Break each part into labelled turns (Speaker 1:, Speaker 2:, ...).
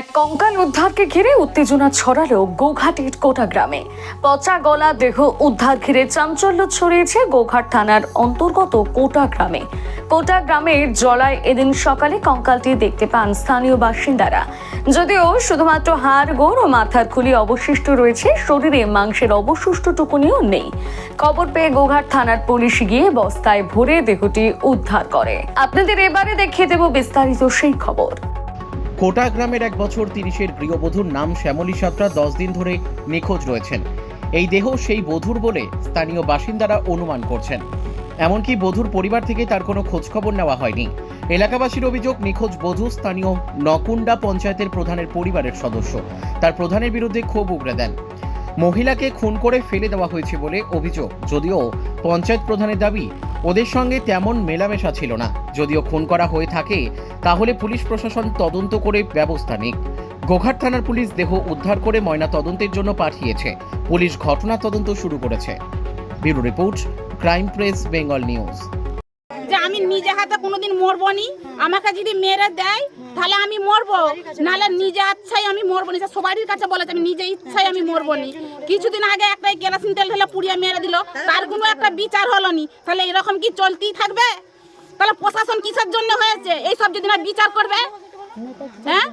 Speaker 1: এক কঙ্কাল উদ্ধারকে ঘিরে উত্তেজনা ছড়ালো গোঘাটের কোটা গ্রামে। পচা গলা দেহ উদ্ধার ঘিরে চাঞ্চল্য ছড়িয়েছে গোঘাট থানার অন্তর্গত কোটা গ্রামে। কোটা গ্রামের জলায় এদিন সকালে কঙ্কালটি দেখতে পান স্থানীয় বাসিন্দারা। যদিও শুধুমাত্র হাড়, গোড় ও মাথার খুলি অবশিষ্ট রয়েছে, শরীরে মাংসের অবশিষ্টটুকুনিও নেই। খবর পেয়ে গোঘাট থানার পুলিশ গিয়ে বস্তায় ভরে দেহটি উদ্ধার করে। আপনাদের এবারে দেখিয়ে দেব বিস্তারিত সেই খবর।
Speaker 2: কোটা গ্রামের এক বছর তিরিশের গৃহবধূর নাম শ্যামলী সাঁতরা দশ দিন ধরে নিখোঁজ রয়েছেন। এই দেহ সেই বধূর বলে স্থানীয় বাসিন্দারা অনুমান করছেন। এমনকি বধূর পরিবার থেকে তার কোনো খোঁজখবর নেওয়া হয়নি। এলাকাবাসীর অভিযোগ, নিখোঁজ বধূ স্থানীয় নকুন্ডা পঞ্চায়েতের প্রধানের পরিবারের সদস্য। তার প্রধানের বিরুদ্ধে ক্ষোভ উগড়ে দেন। মহিলাকে খুন করে ফেলে দেওয়া হয়েছে বলে অভিযোগ, যদিও পঞ্চায়েত প্রধানের দাবি, ওদের সঙ্গে তেমন মেলামেশা ছিল না। যদিও খুন করা হয়ে থাকে, তাহলে পুলিশ প্রশাসন তদন্ত করে ব্যবস্থা নিক। গোঘাট থানার পুলিশ দেহ উদ্ধার করে ময়না তদন্তের জন্য পাঠিয়েছে। পুলিশ ঘটনা তদন্ত শুরু করেছে। Bureau report, crime press, Bengal news.
Speaker 3: যে আমি নিজে হাতে কোনোদিন মরবো নি। আমাকে যদি মেরে দেয় তাহলে আমি মরবো। নাহলে নিজে ইচ্ছায় আমি মরবো নিজে সবারই কাছে বলে আমি নিজে ইচ্ছায় আমি মরবো নি কিছুদিন আগে একটা কেরাসিন তেল ঢেলে পুড়িয়ে মেরে দিল, তার কোনো একটা বিচার হলো নি তাহলে এরকম কি চলতেই থাকবে? তাহলে প্রশাসন কিসের জন্য হয়েছে? এইসব যদি না বিচার করবে হ্যাঁ?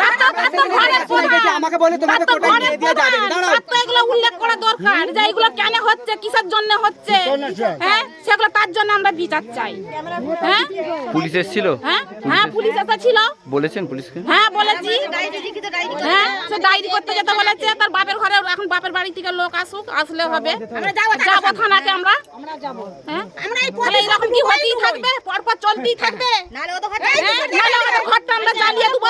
Speaker 3: তার তো- তার তো ঘরের প্রধান।
Speaker 4: আমাকে বলে তোমাকে
Speaker 3: তার তো
Speaker 4: কোটায়
Speaker 3: ঘরের
Speaker 4: নিয়ে দিয়ে যাবে। দাঁড়াও।
Speaker 3: তো এগুলো উল্লেখ করা দরকার যে এগুলো কেন হচ্ছে কিসের জন্য হচ্ছে হ্যাঁ? সেগুলো তার জন্য আমরা বিচার চাই। হ্যাঁ?
Speaker 5: পুলিশ এসেছিল?
Speaker 3: হ্যাঁ? হ্যাঁ পুলিশ এসেছিল।
Speaker 5: বলেছেন পুলিশকে?
Speaker 3: হ্যাঁ বলেছি। হ্যাঁ সে ডায়েরি করতে যেতে বলেছে। তার বাপের ঘরে এখন বাপের বাড়ি থেকে লোক আসুক আসলে হবে। যাব থানাতে আমরা। হ্যাঁ? তাহলে এরকম কি হতেই থাকবে? পরপর চলতেই থাকবে? হ্যাঁ আমরা জ্বালিয়ে দেবো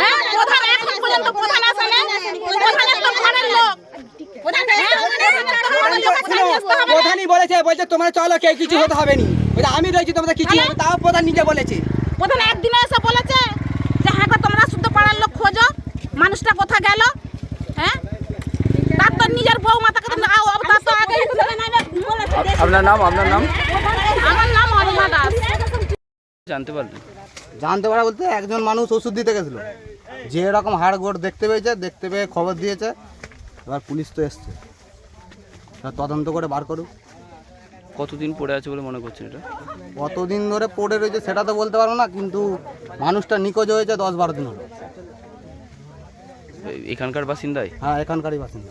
Speaker 3: হ্যাঁ প্রধান এখন পর্যন্ত প্রধান আসেনি প্রধান একটা ঘরের লোক হ্যাঁ? প্রধান একটা ঘরের লোক, ছাড়িয়ে আসতে হবে না।
Speaker 4: প্রধানই বলেছে বলছে তোমরা চলো কেউ কিছু হতে হবে নি। আমি রয়েছি তোমাদের কিছু হবে তাও প্রধান নিজে বলেছে।
Speaker 3: প্রধান একদিনে এসে বলেছে যে হ্যাঁ তোমরা শুদ্ধ পাড়ার লোক খোঁজো। মানুষটা কোথা গেল? হ্যাঁ? তার তো নিজের বউ মাতাকে তো আও, আও, তার তো আগে
Speaker 5: আপনার নাম আপনার নাম?
Speaker 3: আমার নাম অরুণা দাস।
Speaker 5: জানতে পারলেন
Speaker 6: জানতে পারা বলতে একজন মানুষ ওষুধ দিতে গেছিল। যে এরকম হাড় গোড় দেখতে পেয়েছে দেখতে পেয়ে খবর দিয়েছে। এবার পুলিশ তো এসছে। তদন্ত করে বার করুক।
Speaker 5: কতদিন পড়ে আছে বলে মনে করছেন এটা?
Speaker 6: কতদিন ধরে পড়ে রয়েছে সেটা তো বলতে পারব না কিন্তু মানুষটা নিখোঁজ হয়েছে দশ বারো দিন হলো।
Speaker 5: এখানকার বাসিন্দাই?
Speaker 6: হ্যাঁ এখানকারই বাসিন্দা।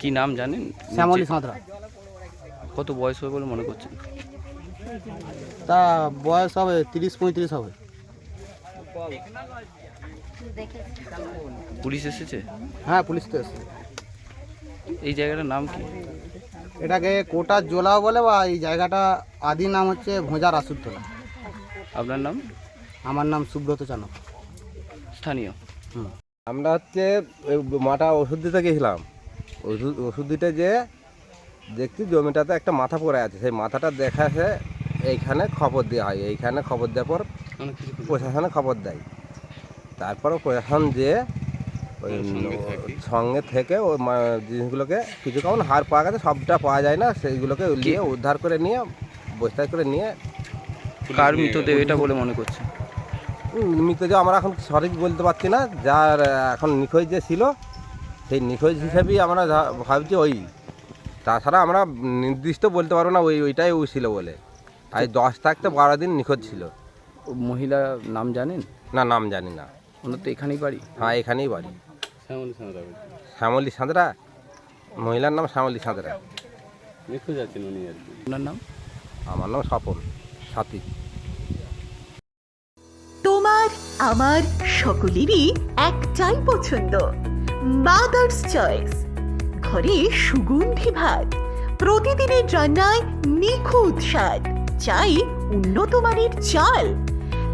Speaker 5: কি নাম জানেন?
Speaker 6: শ্যামলী সাঁতরা।
Speaker 5: কত বয়স হবে বলে মনে করছেন?
Speaker 6: তা বয়স হবে তিরিশ পঁয়ত্রিশ হবে।
Speaker 5: পুলিশ এসেছে?
Speaker 6: হ্যাঁ পুলিশ তো এসেছে।
Speaker 5: এই জায়গাটার নাম কি?
Speaker 6: এটাকে কোটার জোলাও বলে বা এই জায়গাটা আদি নাম হচ্ছে ভোঁজার আসুরতলা।
Speaker 5: আপনার নাম?
Speaker 6: আমার নাম সুব্রত চানক।
Speaker 5: স্থানীয়?
Speaker 7: আমরা হচ্ছে ওই মাটা ওষুধ দিতে গেছিলাম। ওষুধ ওষুধ দিতে যে দেখছি জমিটাতে একটা মাথা পড়ে আছে। সেই মাথাটা দেখা সে এইখানে খবর দেওয়া হয়। এইখানে খবর দেওয়ার পর প্রশাসনে খবর দেয়। তারপর প্রশাসন যে ওই সঙ্গে থেকে। ওই মা- জিনিসগুলোকে কিছু কেমন হার পাওয়া গেছে সবটা পাওয়া যায় না সেইগুলোকে নিয়ে উদ্ধার করে নিয়ে বস্তায় করে নিয়ে
Speaker 5: কার মৃতদেহ? এটা বলে মনে করছে।
Speaker 7: মৃত যে আমরা এখন সঠিক বলতে পারছি না যার এখন নিখোঁজ যে ছিল সেই নিখোঁজ হিসেবেই আমরা ভাবছি ওই। তাছাড়া আমরা নির্দিষ্ট বলতে পারব না ওই ওইটাই ও ছিল বলে। আর এই দশ থাকতে বারো দিন নিখোঁজ ছিল।
Speaker 5: মহিলা নাম জানেন?
Speaker 7: না নাম জানি না।
Speaker 5: ওনার তো এখানেই বাড়ি।
Speaker 7: হ্যাঁ এখানেই বাড়ি। শ্যামলী সাঁতরা মহিলার নাম শ্যামলী সাঁতরা।
Speaker 5: আপনার নাম?
Speaker 7: আমার নাম স্বপন সাথী।
Speaker 8: তোমার আমার সকলেরই একটাই পছন্দ মাদার্স চয়েস ঘরে সুগন্ধি ভাত প্রতিদিনের রান্নায় নিখুঁত স্বাদ চাই উন্নত মানের চাল।